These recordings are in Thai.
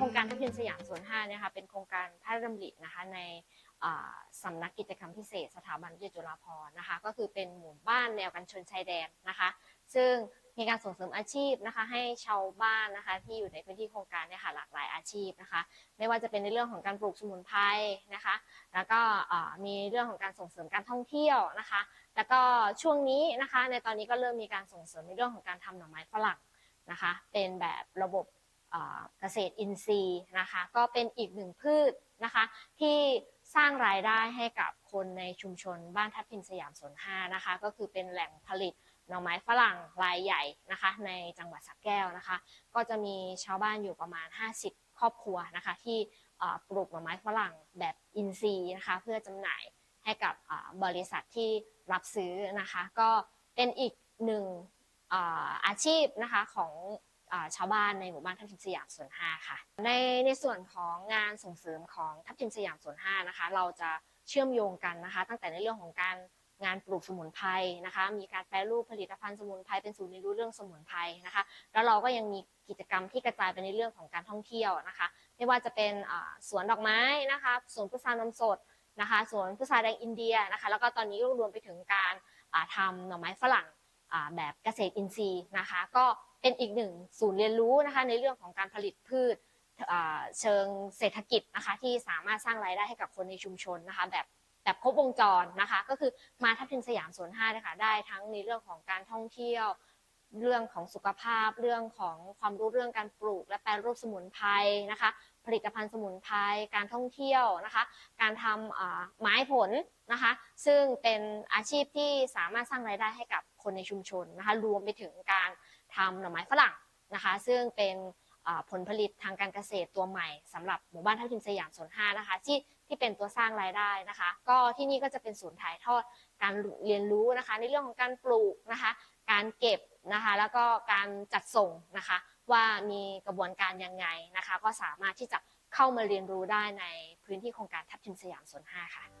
โครงการทัพทิมสยามส่วน5นี่ยค่ะเป็นโครงการพระราชดำรินะคะในสำนักกิจกรรมพิเศษสถาบันวิทยาจุฬาภรณ์นะคะก็คือเป็นหมู่บ้านแนวกันชนชายแดนนะคะ ซึ่งมีการส่งเสริมอาชีพนะคะให้ชาวบ้านนะคะที่อยู่ในพื้นที่โครงการเนี่ยค่ะหลากหลายอาชีพนะคะไม่ว่าจะเป็นในเรื่องของการปลูกสมุนไพรนะคะแล้วก็มีเรื่องของการส่งเสริมการท่องเที่ยวนะคะ แล้วก็ช่วงนี้นะคะในตอนนี้ก็เริ่มมีการส่งเสริมในเรื่องของการทำหน่อไม้ฝรั่งนะคะเป็นแบบระบบ เกษตรอินทรีย์นะคะ ก็เป็นอีกหนึ่งพืชนะคะ ที่สร้างรายได้ให้กับคนในชุมชนบ้านทับทิมสยามสนห้านะคะ ก็คือเป็นแหล่งผลิตหน่อไม้ฝรั่งรายใหญ่นะคะ ในจังหวัดสระแก้วนะคะ ก็จะมีชาวบ้านอยู่ประมาณ 50 ครอบครัวนะคะ ที่ปลูกหน่อไม้ฝรั่งแบบอินทรีย์นะคะ เพื่อจำหน่ายให้กับบริษัทที่รับซื้อนะคะ ก็เป็นอีกหนึ่งอาชีพนะคะของ ชาวบ้านในหมู่บ้านทับทิมสยามสวนห้าค่ะ ในในส่วนของงานส่งเสริมของทับทิมสยามสวนห้านะคะ เราจะเชื่อมโยงกันนะคะ ตั้งแต่ในเรื่องของการงานปลูกสมุนไพรนะคะ มีการแปรรูปผลิตภัณฑ์สมุนไพรเป็นศูนย์เรียนรู้เรื่องสมุนไพรนะคะ แล้วเราก็ยังมีกิจกรรมที่กระจายไปในเรื่องของการท่องเที่ยวนะคะ ไม่ว่าจะเป็นสวนดอกไม้นะคะสวนพุทรานมสดนะคะสวนพุทราแดงอินเดียนะคะ แล้วก็ตอนนี้ก็รวมไปถึงการทำหน่อไม้ฝรั่งแบบเกษตรอินทรีย์นะคะ ก็ เป็นอีกหนึ่งศูนย์เรียนรู้นะคะในเรื่องของการผลิตพืชเชิงเศรษฐกิจนะคะที่สามารถสร้างรายได้ให้กับคนในชุมชนนะคะแบบแบบครบวงจรนะคะ ก็คือมาทับทิมสยามสวนห้านะคะได้ทั้งในเรื่องของการท่องเที่ยว เรื่องของสุขภาพ เรื่องของความรู้เรื่องการปลูก และแปรรูปสมุนไพรนะคะ ผลิตภัณฑ์สมุนไพรการท่องเที่ยวนะคะ การทำไม้ผลนะคะ ซึ่งเป็นอาชีพที่สามารถสร้างรายได้ให้กับคนในชุมชนนะคะ รวมไปถึงการ ทำหน่อไม้ฝรั่งนะคะ ซึ่งเป็นผลผลิตทางการเกษตรตัวใหม่สำหรับหมู่บ้านทับทิมสยามโซน5นะคะ ที่ที่เป็นตัวสร้างรายได้นะคะ ก็ที่นี่ก็จะเป็นศูนย์ถ่ายทอดการเรียนรู้นะคะ ในเรื่องของการปลูกนะคะ การเก็บนะคะ แล้วก็การจัดส่งนะคะ ว่ามีกระบวนการยังไงนะคะ ก็สามารถที่จะเข้ามาเรียนรู้ได้ในพื้นที่โครงการทับทิมสยามโซน5ค่ะ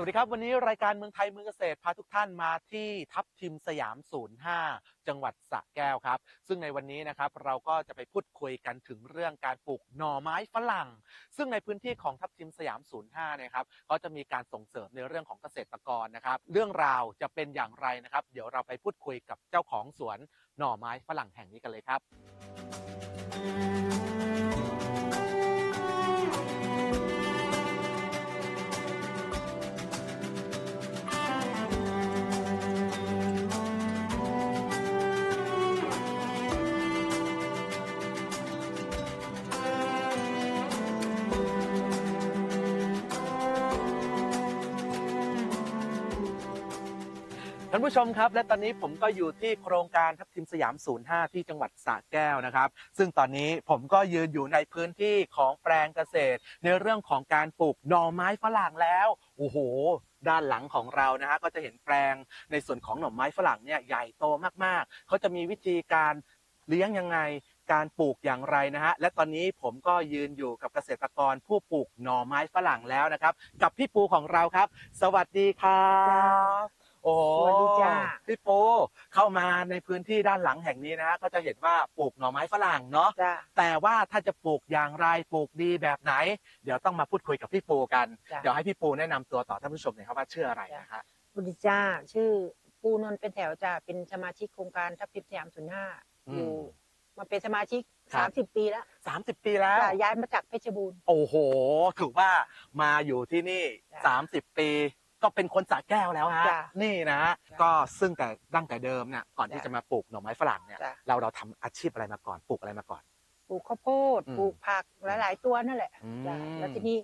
วัสดีครับ วันนี้รายการเมืองไทยเมืองเกษตรพาทุกท่านมาที่ทับทิมสยาม 05 จังหวัดสระแก้วครับ ซึ่งในวันนี้นะครับเราก็จะไปพูดคุยกันถึงเรื่องการปลูกหน่อไม้ฝรั่ง ซึ่งในพื้นที่ของทับทิมสยาม 05 นะครับก็จะมีการส่งเสริมในเรื่องของเกษตรกรนะครับ เรื่องราวจะเป็นอย่างไรนะครับ เดี๋ยวเราไปพูดคุยกับเจ้าของสวนหน่อไม้ฝรั่งแห่งนี้กันเลยครับ ท่านผู้ชมครับ และตอนนี้ผมก็อยู่ที่โครงการทับทิมสยาม 05 ที่จังหวัดสระแก้วนะครับ ซึ่งตอนนี้ผมก็ยืนอยู่ในพื้นที่ของแปลงเกษตร ในเรื่องของการปลูกหน่อไม้ฝรั่งแล้วโอ้โห ด้านหลังของเรานะฮะก็จะเห็นแปลงในส่วนของหน่อไม้ฝรั่งเนี่ยใหญ่โตมากๆ เขาจะมีวิธีการเลี้ยงยังไงการปลูกอย่างไรนะฮะ และตอนนี้ผมก็ยืนอยู่กับเกษตรกรผู้ปลูกหน่อไม้ฝรั่งแล้วนะครับ กับพี่ปูของเราครับ สวัสดีครับ โอ้โหสวัสดีจ้า พี่ปูเข้ามาในพื้นที่ด้านหลังแห่งนี้นะฮะก็จะเห็นว่าปลูกหน่อไม้ฝรั่งเนาะจ้า แต่ว่าถ้าจะปลูกอย่างไรปลูกดีแบบไหน เดี๋ยวต้องมาพูดคุยกับพี่ปูกัน จ้ะ เดี๋ยวให้พี่ปูแนะนำตัวต่อท่านผู้ชมหน่อยครับว่าชื่ออะไรนะฮะบุญจ้า ชื่อปูนนท์เป็นแถวจ้า เป็นสมาชิกโครงการทัพทิมสยามศูนย์ห้าอืมอยู่มาเป็นสมาชิกครัสาบมสิบปีแล้วสามสิบปีแล้ว จ้ะย้ายมาจากเพชรบูรณ์ โอ้โห ถือว่ามาอยู่ที่นี่ จ้ะสามสิบปี ก็เป็นคนสระแก้วแล้วฮะจ้ะนี่นะจ้ะก็ซึ่งแต่ตั้งแต่เดิมเนี่ยก่อนที่จ้ะจะมาปลูกหน่อไม้ฝรั่งเนี่ยจ้ะ เราเราทำอาชีพอะไรมาก่อนปลูกอะไรมาก่อน ปลูกข้าวโพดอืมปลูกผักหลาย ๆ ตัวนั่นแหละอืมจ้ะแล้วทีนี้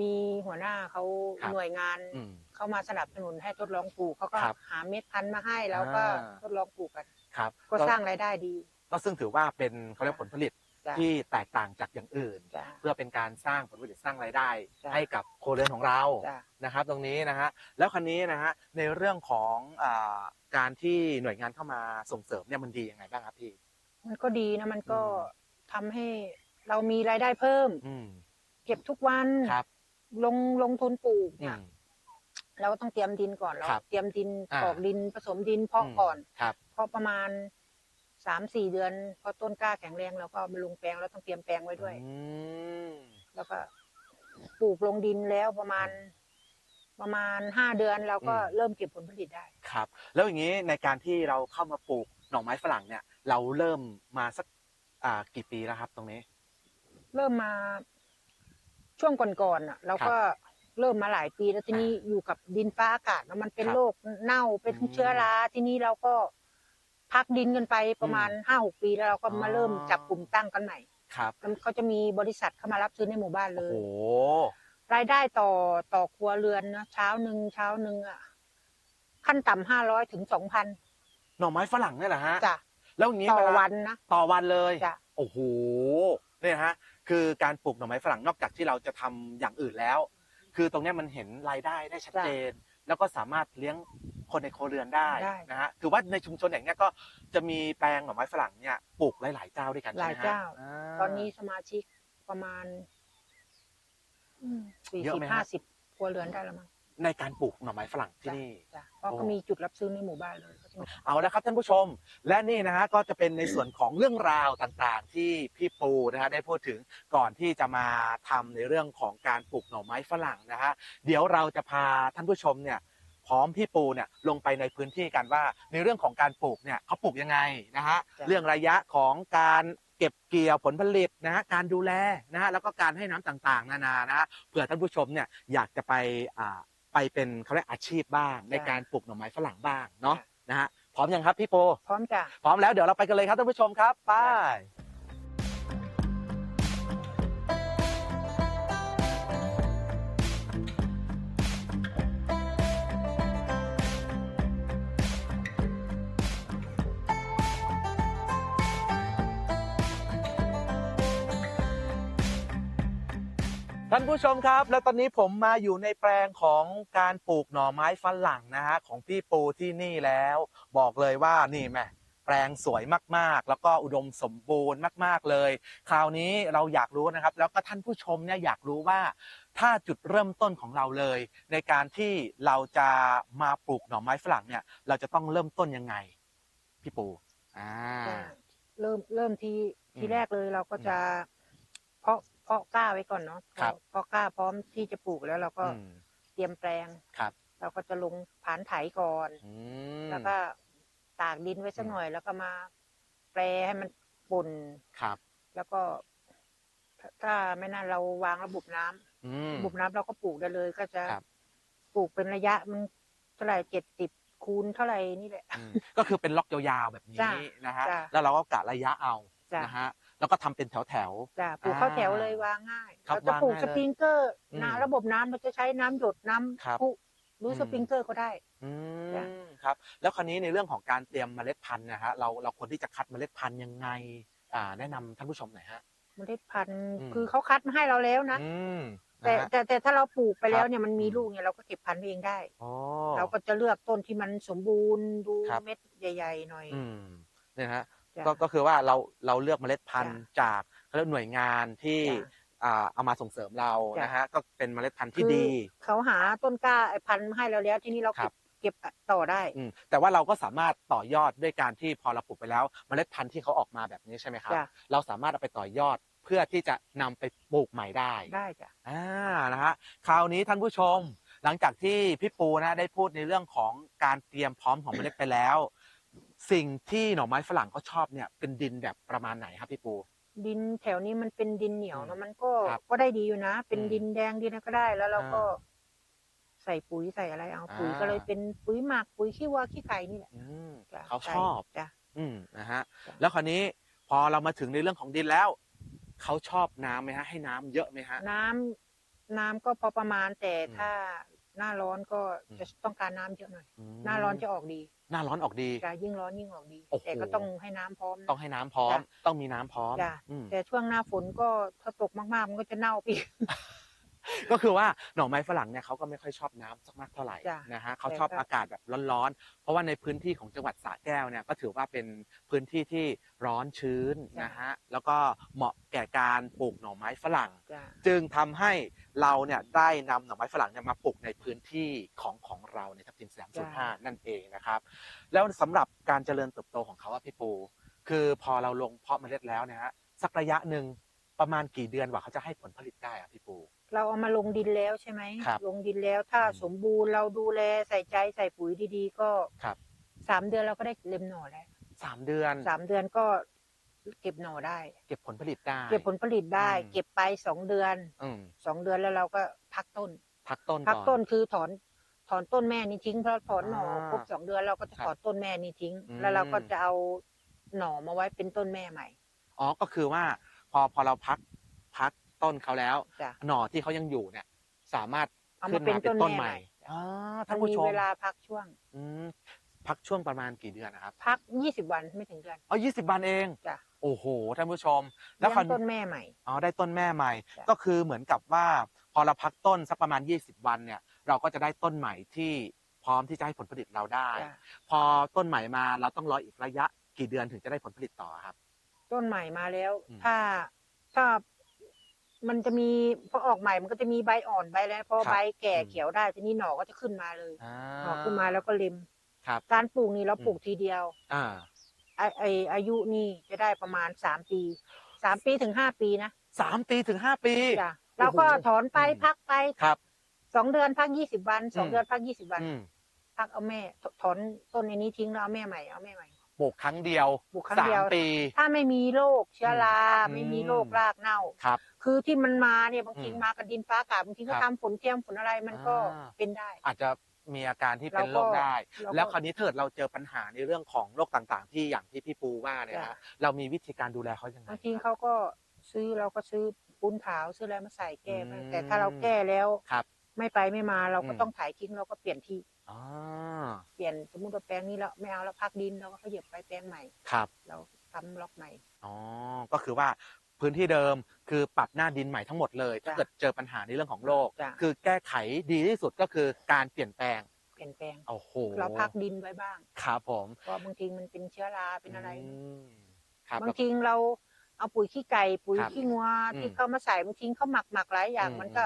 มีหัวหน้าเขาครับ หน่วยงานอืม เข้ามาสนับสนุนให้ทดลองปลูกเขาก็ครับหาเม็ดพันธุ์มาให้แล้วก็อ่า ทดลองปลูกกัน ครับก็สร้างรายได้ดี ก็ซึ่งถือว่าเป็นเขาเรียกผลผลิต จ้ะที่แตกต่างจากอย่างอื่น จ้ะ เพื่อเป็นการสร้างผลผลิตสร้างรายได้ จ้ะ ให้กับโครัวเรือนของเรา จ้ะ นะครับตรงนี้นะฮะแล้วคันนี้นะฮะในเรื่องของอาการที่หน่วยงานเข้ามาส่งเสริมเนี่ยมันดียังไงบ้างครับพี่ มันก็ดีนะมันก็อืมทำให้เรามีรายได้เพิ่ม อืมเก็บทุกวัน ครับลงลงทุนปลูกอืเนี่ย ม เราก็ต้องเตรียมดินก่อนเราครับเตรียมดินอ่าออกดินผสมดินเพาะก่อน ครับ เพาะประมาณ สามสี่เดือนพอต้นกล้าแข็งแรงเราก็เอามาลงแปลงแล้วต้องเตรียมแปลงไว้ด้วย อืมแล้วก็ปลูกลงดินแล้วประมาณ ประมาณห้าเดือนเราก็อืมเริ่มเก็บผลผลิตได้ ครับ แล้วอย่างนี้ในการที่เราเข้ามาปลูกหน่อไม้ฝรั่งเนี่ย เราเริ่มมาสักอ่ากี่ปีแล้วครับ ตรงนี้ เริ่มมาช่วงก่อนๆอะเราก็เริ่มมาหลายปีแล้วทีนี้อยู่กับดินฟ้าอากาศแล้วมันเป็นครับโรคเน่าเป็นอืม เชื้อราทีนี้เราก็ พักดินกันไปประมาณอืมห้าหกปีแล้วเราก็อ๋อมาเริ่มจับกลุ่มตั้งกันใหม่ครับแล้วเขาจะมีบริษัทเข้ามารับซื้อในหมู่บ้านเลโอ้ยโหรายได้ต่อต่อครัวเรือนนะเช้าหนึ่งเช้าหนึ่งอะ ขั้นต่ำห้าร้อยถึงสองพันหน่อไม้ฝรั่งเนี่ยเหรอฮะจ้ะแล้วอย่างนี้ต่อเาวันนะต่อวันเลยจ้ะโอ้โหเนี่ยฮะ คือการปลูกหน่อไม้ฝรั่งนอกจากที่เราจะทำอย่างอื่นแล้ว คือตรงเนี้ยมันเห็นรายได้ได้ชัดเจน แล้วก็สามารถเลี้ยง คนในครัวเรือนได้ได้ นะฮะคือว่าในชุมชนอย่างเนี้ยก็จะมีแปลงหน่อไม้ฝรั่งเนี่ยปลูกหลายๆเจ้าด้วยกันหใช่ลายไหมฮะเจ้าา ตอนนี้สมาชิกประมาณสี่เยอะสิไหมบฮะ ห้าสิบครัวเรือนได้แล้วมั้งในการปลูกหน่อไม้ฝรั่งที่จ้ะนี่ จ้ะเพราะโอ้ ก็มีจุดรับซื้อในหมู่บ้านเลยก็จะมี เอาละครับท่านผู้ชม และนี่นะฮะก็จะเป็นในส่วนของเรื่องราวต่างๆ ที่พี่ปูนะฮะได้พูดถึงก่อนที่จะมาทำในเรื่องของการปลูกหน่อไม้ฝรั่งนะฮะเดี๋ยวเราจะพาท่านผู้ชมเนี่ย พร้อมพี่ปูเนี่ยลงไปในพื้นที่กันว่า ในเรื่องของการปลูกเนี่ยเขาปลูกยังไงนะฮะจ้ะเรื่องระยะของการเก็บเกี่ยวผลผลิตนะฮะการดูแลนะฮะแล้วก็การให้น้ำต่างๆ นานานะฮะเผื่อท่านผู้ชมเนี่ยอยากจะไปอ่าไปเป็นเขาเรียกอาชีพบ้าง ในการปลูกหน่อไม้ฝรั่งบ้างเนาะนะฮะพร้อมยังครับพี่โป พร้อมจ้ะพร้อมแล้วเดี๋ยวเราไปกันเลยครับท่านผู้ชมครับไป ท่านผู้ชมครับ แล้วตอนนี้ผมมาอยู่ในแปลงของการปลูกหน่อไม้ฝรั่งนะฮะของพี่ปูที่นี่แล้ว บอกเลยว่านี่แม่แปลงสวยมากๆ แล้วก็อุดมสมบูรณ์มาก ๆเลย คราวนี้เราอยากรู้นะครับ แล้วก็ท่านผู้ชมเนี่ยอยากรู้ว่าถ้าจุดเริ่มต้นของเราเลย ในการที่เราจะมาปลูกหน่อไม้ฝรั่งเนี่ย เราจะต้องเริ่มต้นยังไง พี่ปูอ่าก็เริ่มเริ่มทีอืมทีแรกเลยเราก็จะ เพาะ เพาะกล้าไว้ก่อนเนาะครับ เพาะกล้าพร้อมที่จะปลูกแล้วเราก็อืมเตรียมแปลง ครับเราก็จะลงผานไถก่อน อืม แล้วก็ตากดินไว้สักอืม หน่อย แล้วก็มาแปรให้มันปุ่น ครับ แล้วก็ถ้าถ้าไม่นานเราวางระบบน้ำอืม ระบบน้ำเราก็ปลูกได้เลย ก็จะครับ ปลูกเป็นระยะมันเท่าไหร่เจ็ดสิบคูณเท่าไหร่นี่แหละ อืมก็คือเป็นล็อกยาวๆแบบนี้จ้ะนะฮะ จ้ะ แล้วเราก็กะระยะเอาจ้ะนะฮะ แล้วก็ทำเป็นแถวจ้ะปลูกเข้าอ่าแถวเลยวางง่ายครับเราจะปลูกวางง่ายสเลยปริงเกอร์อืมนะระบบน้ำเราจะใช้น้ำหยดน้ำครับพุหรืออืมสปริงเกอร์ก็ได้ๆอืจ้ะมครับ แล้วคราวนี้ในเรื่องของการเตรียมเมล็ดพันธุ์นะฮะเราเราควรที่จะคัดเมล็ดพันธุ์ยังไงอ่าแนะนำท่านผู้ชมหน่อยฮะเมล็ดพันธุ์อืมคือเขาคัดมาให้เราแล้วนะอืมแต่นะฮะแต่แต่ถ้าเราปลูกไปแล้ครัวบเนี่ยมันมีอืมลูกเนี่ยเราก็เก็บพันธุ์เองได้อ๋อเราก็จะเลือกต้นที่มันสมบูรณ์ดูครับเม็ดใหญ่ ๆ หน่อยอืมเนี่ยฮะจ้ะ ก็ก็คือว่าเราเราเลือกเมล็ดพันธุ์จ้ะจากเขาเรียกหน่วยงานที่จ้ะอ่าเอามาส่งเสริมเราจ้ะนะฮะก็เป็นเมล็ดพันธุ์ที่คือดี เขาหาต้นกล้าไอ้พันธุ์มาให้เราแล้วที่นี่เราครัเก็บบเก็บต่อได้อืมแต่ว่าเราก็สามารถต่อยอดด้วยการที่พอเราปลูกไปแล้วเมล็ดพันธุ์ที่เขาออกมาแบบนี้ใช่ไหมครับจ้ะเราสามารถเอาไปต่อยอดเพื่อที่จะนำไปปลูกใหม่ได้ได้จ้ะอ่านะฮะคราวนี้ท่านผู้ชม หลังจากที่พี่ปูนะได้พูดในเรื่องของการเตรียมพร้อมของเมล็ดไปแล้ว สิ่งที่หน่อไม้ฝรั่งเขาชอบเนี่ยเป็นดินแบบประมาณไหนครับพี่ปู ดินแถวนี้มันเป็นดินเหนียวอืนะมมันก็ครับก็ได้ดีอยู่นะ เป็นอืมดินแดงดินอะไรก็ได้แล้วเราก็อ่าใส่ปุ๋ยใส่อะไรเอาปุ๋ยอ่า ก็เลยเป็นปุ๋ยหมักปุ๋ยขี้วัวขี้ไก่นี่แหละอืม จ้ะเขาใส่ชอบจ้ะ อืมนะฮะจ้ะ แล้วคราวนี้พอเรามาถึงในเรื่องของดินแล้ว เขาชอบน้ำไหมฮะ ให้น้ำเยอะไหมฮะ น้ำน้ำก็พอประมาณแต่อืมถ้าหน้าร้อนก็อืม จะต้องการน้ำเยอะหน่อย อืมหน้าร้อนจะออกดีอ หน้าร้อนออกดีจะยิ่งร้อนยิ่งออกดี โอ้โห แต่ก็ต้องให้น้ำพร้อมนะ ต้องให้น้ำพร้อม จ้ะต้องมีน้ำพร้อมจ้ะ อืมแต่ช่วงหน้าฝนก็ถ้าตกมากๆ มันก็จะเน่าปี กก็คือว่าหน่อไม้ฝรั่งเนี่ยเขาก็ไม่ค่อยชอบน้ำสักมากเท่าไหร่จ้ะนะฮะเขาแต่ชอบก็อากาศแบบร้อนๆ เพราะว่าในพื้นที่ของจังหวัดสระแก้วเนี่ยก็ถือว่าเป็นพื้นที่ที่ร้อนชื้นนะฮะแล้วก็เหมาะแก่การปลูกหน่อไม้ฝรั่ง จ้ะ จึงทำให้เราเนี่ยได้นำหน่อไม้ฝรั่งเนี่ยมาปลูกในพื้นที่ของของเราในทับทิมสยามศูนย์ห้านั่นเองนะครับ แล้วสำหรับการเจริญเติบโตของเขาอะพี่ปู คือพอเราลงเพาะเมล็ดแล้วเนี่ยฮะสักระยะหนึ่ง ประมาณกี่เดือนกว่าเขาจะให้ผลผลิตได้อะพี่ปู เราเอามาลงดินแล้วใช่ไหมครับลงดินแล้วถ้าอืม สมบูรณ์เราดูแลใส่ใจใส่ปุ๋ยดีๆ ก็ครับสามเดือนเราก็ได้เล็มหน่อแล้วสามเดือนสามเดือนก็เก็บหน่อได้ เก็บผลผลิตได้ เก็บผลผลิตได้ อืม เก็บไปสองเดือนอืมสองเดือนแล้วเราก็พักต้น พักต้นพักก่อนต้นคือถอนถอนต้นแม่นี่ทิ้งเพราะถอนหน่ออ่าครบสองเดือนเราก็จะครับถอนต้นแม่นี่ทิ้ง อืม แล้วเราก็จะเอาหน่อมาไว้เป็นต้นแม่ใหม่ อ๋อก็คือว่า พอพอเราพักพักต้นเขาแล้ว จ้ะ หน่อที่เขายังอยู่เนี่ย สามารถเอาขึ้มานเป็นมาเป็นต้ต้นนแม่ใหใหม่ม่อ๋อมัท่านนผู้มีชมเวลาพักช่วง อืมพักช่วงประมาณกี่เดือนนะครับพักยี่สิบวันไม่ถึงเดือนอ๋อยี่สิบวันเอง จ้ะโอ้โหท่านผู้ชม แล้เลี้วยคราวงนี้ ต้นแม่ใหม่ อ๋อได้ต้นแม่ใหม่ จ้ะ ก็คือเหมือนกับว่า พอเราพักต้นสักประมาณ 20 วันเนี่ย เราก็จะได้ต้นใหม่ที่พร้อมที่จะให้ผลผลิตเราได้ จ้ะพอต้นใหม่มาเราต้องรออีกระยะกี่เดือนถึงจะได้ผลผลิตต่อครับ ต้นใหม่มาแล้ว อืม ถ้าถ้ามันจะมีพอออกใหม่มันก็จะมีใบอ่อนใบแล้วพอครับใบแก่อืมเขียวได้ทีนี้หน่อก็จะขึ้นมาเลยอ่าหน่อขึ้นมาแล้วก็เล็มครับ การปลูกนี่เราอืมปลูกทีเดียวอ่า ไอไออายุนี่จะได้ประมาณสามปีสามปีถึงห้าปีนะสามปีถึงห้าปี จ้ะเราก็ถอนไปอืม พักไปครับ สองเดือนพักยี่สิบวันสองอืม เดือนพักยี่สิบวัน อืม พักเอาแม่ถถอนต้นในนี้ทิ้งแล้วเอาแม่ใหม่เอาแม่ใหม่ ปลูกครั้งเดียวปลูกครั้งสาเดีมยว ปี ถ้าไม่มีโรคเชื้อราอืม ไม่มีโรครากเน่า ครับ คือที่มันมาเนี่ยบางทีอืมมากับดินฟ้าอากาศบางทีก็ครับทำฝนเทียมฝนอะไรมันก็อ่า เป็นได้ อาจจะมีอาการที่เป็นเราก็โรคได้ เราก็แล้วคราวนี้ถ้าเกิดเราเจอปัญหาในเรื่องของโรคต่างๆ ที่อย่างที่พี่ปูว่าเนี่ยจ้ะฮะเรามีวิธีการดูแลเขายังไง บางทีเขาก็ซื้อเราก็ซื้อปูนขาวซื้ออะไรมาใส่แก้ไปอืมแต่ถ้าเราแก้แล้วครับไม่ไปไม่มาเราก็อืม ต้องถ่ายทิ้งเราก็เปลี่ยนที่ อ๋อเปลี่ยนสมมติว่าแปลงนี้แล้วไม่เอาแล้วพักดินเราก็ขยับไปแปลงใหม่ครับเราทำล็อกใหม่ อ๋อ ก็คือว่าพื้นที่เดิมคือปรับหน้าดินใหม่ทั้งหมดเลยถ้าจ้ะเกิดเจอปัญหาในเรื่องของโรคจ้ะคือแก้ไขดีที่สุดก็คือการเปลี่ยนแปลงเปลี่ยนแปลงโอ้โหเราพักดินไว้บ้างครับผมเพราะบางทีมันเป็นเชื้อราเป็นอะไรมครับบางทีเราเอาปุ๋ยขี้ไก่ปุ๋ยครับขี้งัวอืมที่เขามาใส่บางทีเขาหมักหมักหลายอย่างอืมมันก็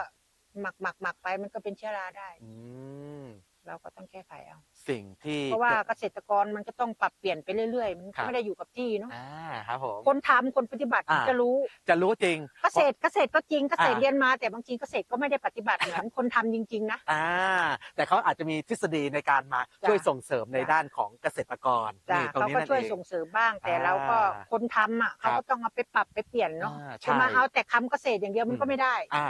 หมักหมักหมักไปมันก็เป็นเชื้อราได้อืม เราก็ต้องแก้ไขเอา สิ่งที่เพราะว่ากิดเกษตรกรมันก็ต้องปรับเปลี่ยนไปเรื่อยๆ มันครัก็บไม่ได้อยู่กับที่เนาะอ่าครับผมคนทำคนปฏิบัติอ่าจะรู้ จะรู้จริง เกษตรเกษตรก็จริงเกษตรอ่าเรียนมา แต่บางทีเกษตรก็ไม่ได้ปฏิบัติเหมือนคนทำจริง ๆ นะอ่า แต่เขาอาจจะมีทฤษฎีในการมาจ้ะช่วยส่งเสริมในจ้ะด้านของเกษตรกรจ้ะนี่ตรงเขานี้ก็นั่นช่วยเองส่งเสริมบ้าง แต่อ่าเราก็คนทำอะครัเขาบก็ต้องเอาไปปรับไปเปลี่ยนเนาะอ่าจะใช่มาเอาแต่คำเกษตรอย่างเดียวมันก็ไม่ได้อ่า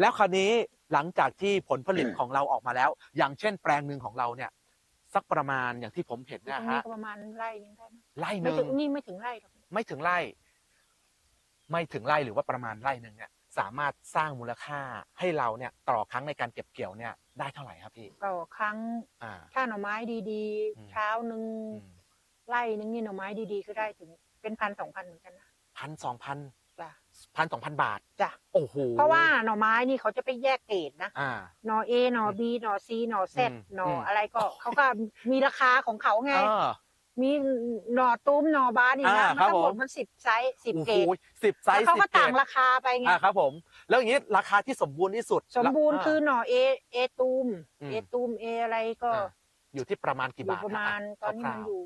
แล้วคราวนี้หลังจากที่ผลผลิตของเราออกมาแล้ว อย่างเช่นแปลงหนึ่งของเราเนี่ย สักประมาณอย่างที่ผมเห็นตเนะรงนี้ฮะก็ประมาณไร่หนึงได้ไหมไร่หไม่นึ่งถึงนี่ไม่ถึงไร่หรอกไม่ถึงไร่ ไม่ถึงไร่หรือว่าประมาณไร่หนึ่งเนี่ยสามารถสร้างมูลค่าให้เราเนี่ยต่อครั้งในการเก็บเกี่ยวเนี่ยได้เท่าไหร่ครับพี่ต่อครั้งอ่าถ้าหน่อไม้ดีอืมๆเช้าหนึ่งอืมไร่หนึงนี่หน่อไม้ดีๆ ก็ได้ถึงเป็นพันสองพันเหมือนกันนะพันสองพันจ้ะ พันสองพันบาทจ้ะโอ้โหเพราะว่าหน่อไม้นี่เขาจะไปแยกเกรดนะอ่า หน่อเอหน่อบีหน่อซีหน่อเซอืมหน่ออมอะไรก็เขาก็มีราคาของเขาไง เออ มีหน่อตุ้มหน่อบานอีกนะอ่ามันครับทั้งหมดผม มันสิบไซส์สิบโอ้เกโหรดสิบไซแล้วส์เขาสิก็บเกรต่างดราคาไปไง อ่าครับผม แล้วอย่างนี้ราคาที่สมบูรณ์ที่สุดสมบูรณ์าคือหน่อเอเอตูมอืมเอตูมเออะไรก็อ่าอยู่ที่ประมาณอกี่ยู่บาทประมาณฮตอนนี้คมัร่านวอยู่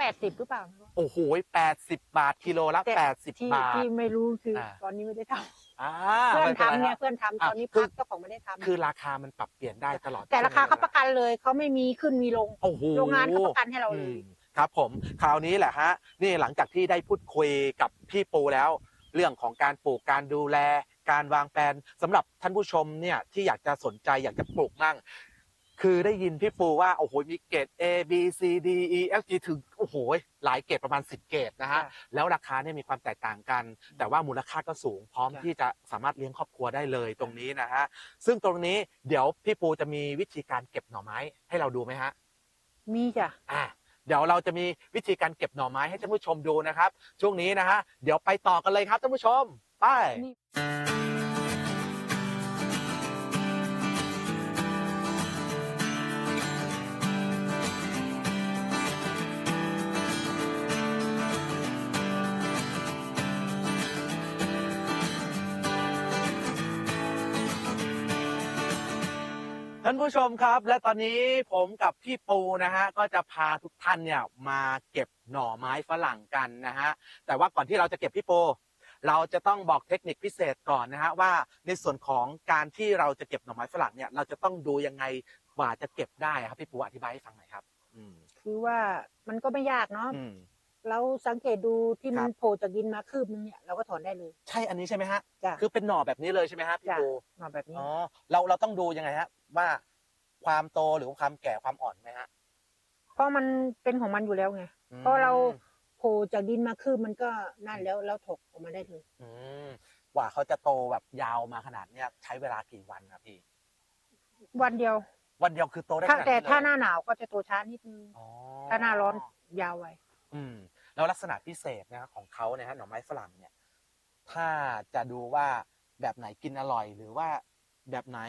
แปดสิบหรือเปล่าๆโอ้โหแปดสิบบาทกิโลละแต่แปดสิบที่บาท ที่ไม่รู้คือออ่าตอนนี้ไม่ได้ทอ่าำเพื่อนไม่ป็ไรทำเนี่ยฮะเพื่อนทำอะตอนนี้คือพักเจ้าของไม่ได้ทำคือราคามันปรับเปลี่ยนได้ตลอดแต่ราคาช่วงเขาวปลระกันเลยเขาไม่มีขึ้นมีลง โอ้โห โรงงานเขาประกันให้เราเลยอืมครับผมคราวนี้แหละฮะนี่หลังจากที่ได้พูดคุยกับพี่ปูแล้ว เรื่องของการปลูกการดูแล การวางแผนสำหรับท่านผู้ชมเนี่ยที่อยากจะสนใจอยากจะปลูกมั่ง คือได้ยินพี่ปูว่า โอ้โห มีเกรด A B C D E F G ถึง โอ้โห หลายเกรดประมาณ 10 เกรดนะฮะจ้ะแล้วราคาเนี่ยมีความแตกต่างกัน แต่ว่ามูลค่าก็สูง พร้อมจ้ะที่จะสามารถเลี้ยงครอบครัวได้เลยตรงนี้นะฮะ ซึ่งตรงนี้เดี๋ยวพี่ปูจะมีวิธีการเก็บหน่อไม้ให้เราดูไหมฮะ มีจ้ะ อะเดี๋ยวเราจะมีวิธีการเก็บหน่อไม้ให้ท่านผู้ชมดูนะครับ ช่วงนี้นะฮะ เดี๋ยวไปต่อกันเลยครับท่านผู้ชม ไปานผู้ชมครับ และตอนนี้ผมกับพี่ปูนะฮะก็จะพาทุกท่านเนี่ยมาเก็บหน่อไม้ฝรั่งกันนะฮะแต่ว่าก่อนที่เราจะเก็บพี่ปูเราจะต้องบอกเทคนิคพิเศษก่อนนะฮะว่าในส่วนของการที่เราจะเก็บหน่อไม้ฝรั่งเนี่ยเราจะต้องดูยังไงกว่าจะเก็บได้ครับพี่ปูอธิบายให้ฟังหน่อยครับ อืมคือว่ามันก็ไม่ยากเนาะอืม เราสังเกตดูที่มันครับ โผล่จากดินมาคืบนึงเนี่ยเราก็ถอนได้เลยใช่อันนี้ใช่ไหมฮะจ้ะคือเป็นหน่อแบบนี้เลยใช่ไหมฮะพี่จ้ะปูมาแบบนี้ อ๋อเราเราต้องดูยังไงฮะ ว่าความโตหรือว่าความแก่ความอ่อนไหมฮะเพราะมันเป็นของมันอยู่แล้วไง อืมเพราะเรา โผล่จากดินมาคืบมันก็นั่นแล้วเราถกออกมาได้เลยอืมกว่าเขาจะโตแบบยาวมาขนาดเนี้ยใช้เวลากี่วันครับพี่ วันเดียววันเดียวคือโตได้ขถ้านาดแต่นี้เลยถ้าหน้าหนาวก็จะโตช้านิดนึงอ๋อถ้าหน้าร้อนยาวไว อืม แล้วลักษณะพิเศษนะของเขาเนี่ยฮะหน่อไม้ฝรั่งเนี่ย ถ้าจะดูว่าแบบไหนกินอร่อย หรือว่าแบบไหน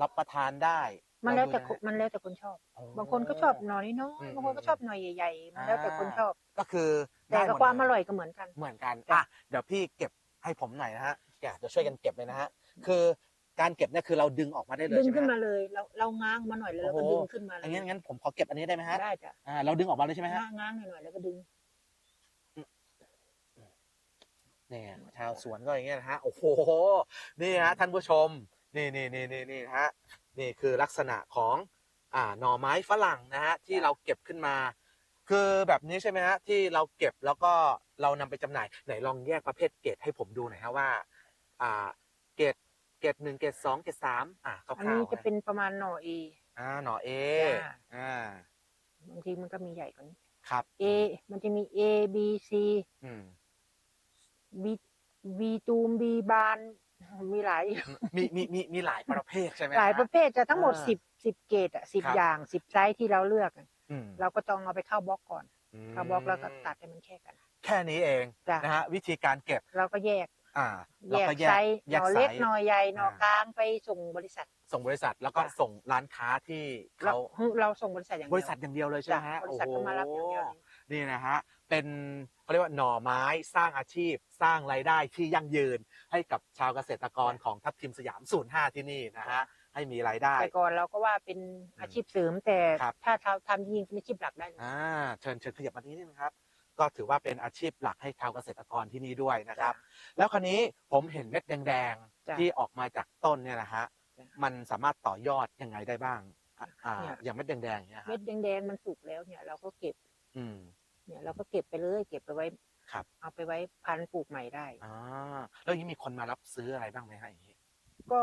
รับประทานได้มันแล้วแต่เราคดูนยังไงมันแล้วแต่คนชอบอ๋อบางคนก็ชอบหน่อยน้อยอืมบางคนก็ชอบหน่อยใหญ่ๆ มันแล้วแต่คนชอบก็คือแต่ได้หกับดความเลอร่อยก็เหมือนกัน เหมือนกันจ้ะอะ เดี๋ยวพี่เก็บให้ผมหน่อยนะฮะเดี๋ยวช่วยกันเก็บเลยนะฮะ คือ การเก็บเนี่ยคือเราดึงออกมาได้เลยดึงใช่ไหมขึ้นฮะ มาเลย เราเราง้างมาหน่อยแล้วเราก็โอ้โห ดึงขึ้นมาเลอัยนนี้งั้นผมขอเก็บอันนี้ได้ไหมฮะได้จ้ะอ่าเราดึงออกมาเลยใช่ไหมฮะ ง้างง้างหน่อยๆแล้วก็ดึง เนี่ยชาวสวนก็อย่างเงี้ยนะฮะโอ้โหนี่ฮะท่านผู้ชมนี่นี่นี่นี่นี่ฮะนี่คือลักษณะของอ่าหน่อไม้ฝรั่งนะฮะที่เราเก็บขึ้นมา คือแบบนี้ใช่ไหมฮะที่เราเก็บแล้วก็เรานำไปจำหน่ายไหนลองแยกประเภทเกรดให้ผมดูหน่อยฮะว่าอ่า เกรดเกรดหนึ่งเกรดสองเกรดสามอ่าคร่าวๆอันนี้จะเป็นประมาณหน่อเอ อ่าหน่อเอจ้ะอ่า บางทีมันก็มีใหญ่กว่านี้ ครับ A มันจะมี A B C อืม B B ตูม B บาน มีหลายมีมีมีมีหลายประเภทใช่ไหมหลายฮะประเภทจะทั้งหมดอ่าสิบสิบเกรดอะสิบครับ อย่างสิบไซส์ที่เราเลือกอะอืมเราก็ต้องเอาไปเข้าบล็อกก่อนอืมเข้าบล็อกแล้วก็ตัดให้มันแค่กัน แค่นี้เองจ้ะ นะฮะวิธีการเก็บเราก็แยก อ่าแยเรากก็ไซส์หแยกน่อไซเล็กส์หน่อใหญ่หน่ออ่ากลางไปส่งบริษัท ส่งบริษัทแล้วก็จ้ะส่งร้านค้าที่เราเขาเราส่งบริษัทอย่างเดีบยวริษัทอย่างเดียวเลยใช่ไหมฮะจ้ะบริษัทก็มารับอย่างเดียวเลย นี่นะฮะเป็นเขาเรียกว่าหน่อไม้สร้างอาชีพ สร้างรายได้ที่ยั่งยืนให้กับชาวเกษตรกรของทัพทิมสยาม 05 ที่นี่นะฮะให้มีรายได้ แต่ก่อนเราก็ว่าเป็นอาชีพเสริมแต่ครับ ถ้าทำทำจริงๆเป็นอาชีพหลักได้เลย อ่าเชิญเชิญขยับมาที่นี่นะครับ ก็ถือว่าเป็นอาชีพหลักให้ชาวเกษตรกรที่นี่ด้วยนะครับ แล้วคราวนี้ผมเห็นเม็ดแดงจ้ะๆที่ออกมาจากต้นเนี่ยนะฮะจ้ะมันสามารถต่อยอดยังไงได้บ้างอะอ่าเนี่ยอย่างเม็ดแดงๆเนี่ยฮะเม็ดแดงๆมันสุกแล้วเนี่ยเราก็เก็บ อืม เนี่ยเราก็เก็บไปเลยเก็บไปไว้ครับ เอาไปไว้พันธุ์ปลูกใหม่ได้อ่าแล้วอย่างนี้มีคนมารับซื้ออะไรบ้างไหมฮะอย่างนี้ก็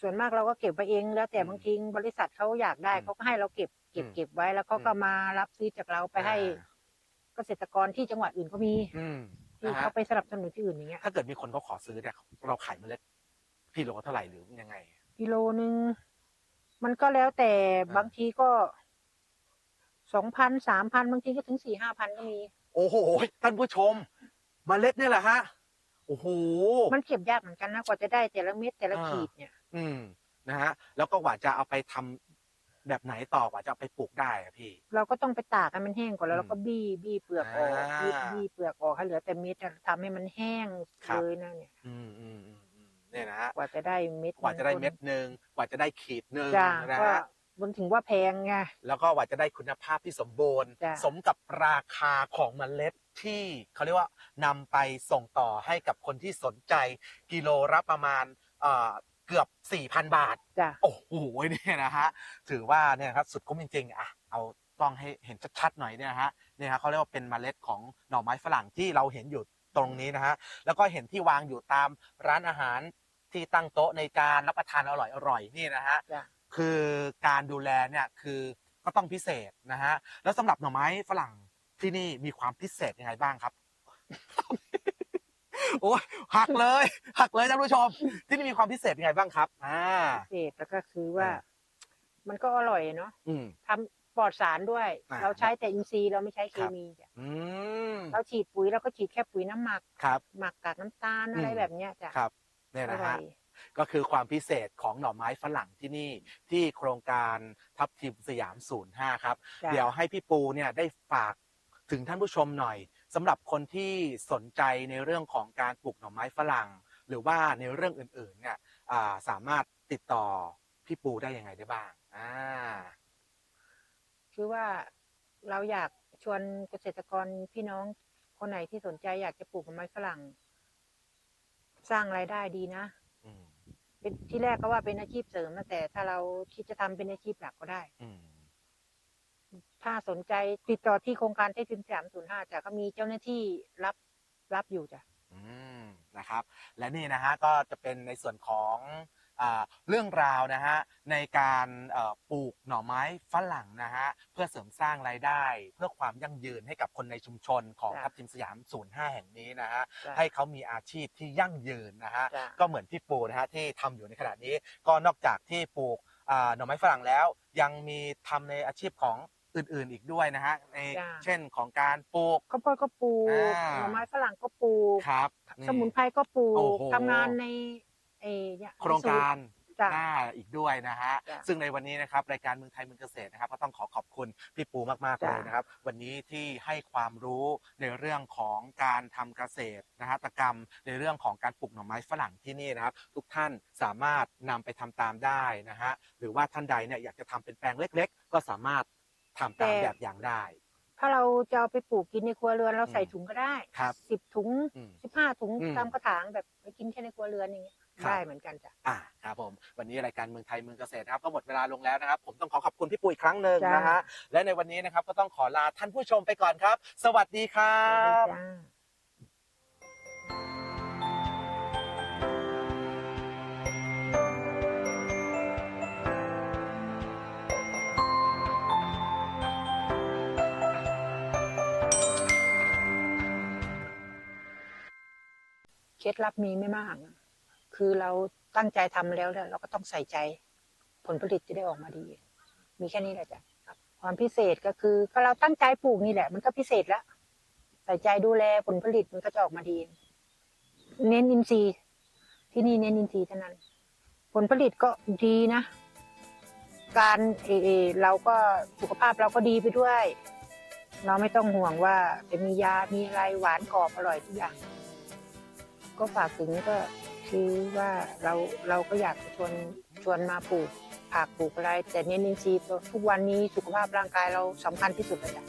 ส่วนมากเราก็เก็บไปเองแล้วแต่อืมบางทีบริษัทเขาอยากได้อืมเขาก็ให้เราเก็บเก็บอืมเก็บไว้แล้วเขาก็อืมมารับซื้อจากเราไปให้อ่า เกษตรกรที่จังหวัดอื่นก็มีอืมที่นะฮะเขาไปสนับสนุนที่อื่นอย่างเงี้ยถ้าเกิดมีคนเขาขอซื้อเนี่ยเราขายเมล็ดพี่โลเท่าไหร่หรือยังไง กิโลนึงมันก็แล้วแต่อ่า บางทีก็สองพันสามพันบางทีก็ถึงสี่ห้าพันก็มี โอ้โหท่านผู้ชม เมล็ดเนี่ยแหละฮะโอ้โห มันเก็บยากเหมือนกันนะกว่าจะได้แต่ละเม็ดแต่ละอ่า ขีดเนี่ย อืมนะฮะแล้วก็กว่าจะเอาไปทำ แบบไหนต่อกว่าจะเอาไปปลูกได้อะพี่ เราก็ต้องไปตากให้มันแห้งก่อนแล้วอืมเราก็บี้บี้เปลือกออกอ่าบี้บี้เปลือกออกให้เหลือแต่เม็ดอะทำให้มันแห้งครับ เลยนะเนี่ย อืมอืมอืมอืมเนี่ยนะฮะกว่าจะได้เม็ดกว่าจะได้ต้นเม็ดหนึ่งกว่าจะได้ขีดหนึ่งจ้านะก็ฮะมันถึงว่าแพงไง แล้วก็กว่าจะได้คุณภาพที่สมบูรณ์ จ้ะ สมกับราคาของเมล็ดที่เขาเรียกว่านำไปส่งต่อให้กับคนที่สนใจกิโลละประมาณเอ่อ เกือบ 4,000 บาท จ้ะ โอ้โหเนี่ยนะฮะถือว่าเนี่ยครับสุดคุ้มจริงๆอะเอาต้องให้เห็นชัดๆหน่อยเนี่ยนะฮะเนี่ยฮะเขาเรียกว่าเป็นเมล็ดของหน่อไม้ฝรั่งที่เราเห็นอยู่ตรงนี้นะฮะแล้วก็เห็นที่วางอยู่ตามร้านอาหารที่ตั้งโต๊ะในการรับประทานอร่อยๆนี่นะฮะจ้ะ คือการดูแลเนี่ยคือก็ต้องพิเศษนะฮะแล้วสำหรับหน่อไม้ฝรั่งที่นี่มีความพิเศษยังไงบ้างครับ โอ้ยหักเลย หักเลยท่านผู้ชม ที่นี่มีความพิเศษยังไงบ้างครับอ่าพิเศษแล้วก็คือว่าอ่ามันก็อร่อยเนาะอืมทปลอดสารด้วย อ่าเราใช้แต่อินทรีย์เราไม่ใช้เคครับ มีจ้ะอืม เราฉีดปุ๋ยเราก็ฉีดแค่ปุ๋ยน้ำหมัก ครับ หมักกากน้ำตาลอะไรอืม แบบเนี้ยจ้ะครับเนี่ยอนะร่อฮะ ย ก็คือความพิเศษของหน่อไม้ฝรั่งที่นี่ที่โครงการทับทิมสยาม 05 ครับ จ้ะ เดี๋ยวให้พี่ปูเนี่ยได้ฝากถึงท่านผู้ชมหน่อย สำหรับคนที่สนใจในเรื่องของการปลูกหน่อไม้ฝรั่ง หรือว่าในเรื่องอื่นๆเนี่ยอ่าสามารถติดต่อพี่ปูได้ยังไงได้บ้างอ่าคือว่าเราอยากชวนเกษตรกรพี่น้องคนไหนที่สนใจอยากจะปลูกไม้ฝรั่ง สร้างรายได้ดีนะอืมเป็นที่แรกก็ว่าเป็นอาชีพเสริมนะแต่ถ้าเราคิดจะทำเป็นอาชีพหลักก็ได้ อืม ถ้าสนใจติดต่อที่โครงการเทพพิมพ์สามศูนย์ห้าจ้ะก็มีเจ้าหน้าที่รับรับอยู่จ้ะอืมนะครับ และนี่นะฮะก็จะเป็นในส่วนของอ่าเรื่องราวนะฮะในการเอ่อปลูกหน่อไม้ฝรั่งนะฮะเพื่อเสริมสร้างรายได้ เพื่อความยั่งยืนให้กับคนในชุมชนของจ้ะทับทิมสยาม 05 แห่งนี้นะฮะ จ้ะ ให้เขามีอาชีพที่ยั่งยืนนะฮะ จ้ะ ก็เหมือนพี่ปูนะฮะที่ทำอยู่ในขณะนี้ ก็นอกจากที่ปลูกอ่าหน่อไม้ฝรั่งแล้ว ยังมีทำในอาชีพของ อื่นๆอีกด้วยนะฮะในจ้ะ เช่นของการปลูก ข้าวโพดก็ปลูกอ่า หน่อไม้ฝรั่งก็ปลูก ครับนี่สมุนไพรก็ปลูโอ้กโห ทำงานในเอเนี่ยโครงการ จ้ะ หน้าอีกด้วยนะฮะ จ้ะซึ่งในวันนี้นะครับรายการเมืองไทยเมืองเกษตรนะครับ ก็ต้องขอขอบคุณพี่ปูมากๆจ้ะเลยนะครับ วันนี้ที่ให้ความรู้ในเรื่องของการทำเกษตรนะฮะตกรรมในเรื่องของการปลูกหน่อไม้ฝรั่งที่นี่นะครับ ทุกท่านสามารถนำไปทำตามได้นะฮะหรือว่าท่านใดเนี่ยอยากจะทำเป็นแปลงเล็ก ๆ ก็สามารถ ทำตามแบบอย่างได้ ถ้าเราจะเอาไปปลูกกินในครัวเรือนเราอืมใส่ถุงก็ได้ครับสิบถุงอืมสิบห้าถุงอืมตามกระถางแบบไปกินแค่ในครัวเรือนอย่างเงี้ยครับได้เหมือนกันจ้ะอ่าครับผม วันนี้รายการเมืองไทยเมืองเกษตรนะครับก็หมดเวลาลงแล้วนะครับ ผมต้องขอขอบคุณพี่ปูอีกครั้งหนึ่งจ้ะนะฮะและในวันนี้นะครับก็ต้องขอลาท่านผู้ชมไปก่อนครับ สวัสดีครัสวัสดีบ ล็ดลับมีไม่มาก คือเราตั้งใจทำแล้วเนี่ยเราก็ต้องใส่ใจผลผลิตจะได้ออกมาดี มีแค่นี้แหละจ้ะความพิเศษก็คือก็เราตั้งใจปลูกนี่แหละ มันก็พิเศษแล้วใส่ใจดูแลผลผลิตมันก็จะออกมาดี เน้นอินทรีย์ที่นี่เน้นอินทรีย์เท่านั้น ผลผลิตก็ดีนะ การเอเอเราก็สุขภาพเราก็ดีไปด้วย เราไม่ต้องห่วงว่าจะมียามีอะไรหวานกรอบอร่อยทุกอย่าง ก็ฝากถึงก็คือว่าเราเราก็อยากชวนชวนมาปลูกผักปลูกอะไร แต่เน้นอินทรีย์ทุกวันนี้สุขภาพร่างกายเราสำคัญที่สุดเลยจ้ะ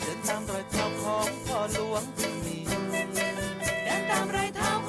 เดินตามรอยเท้าของพ่อหลวงที่มีเดินตามรอยเท้า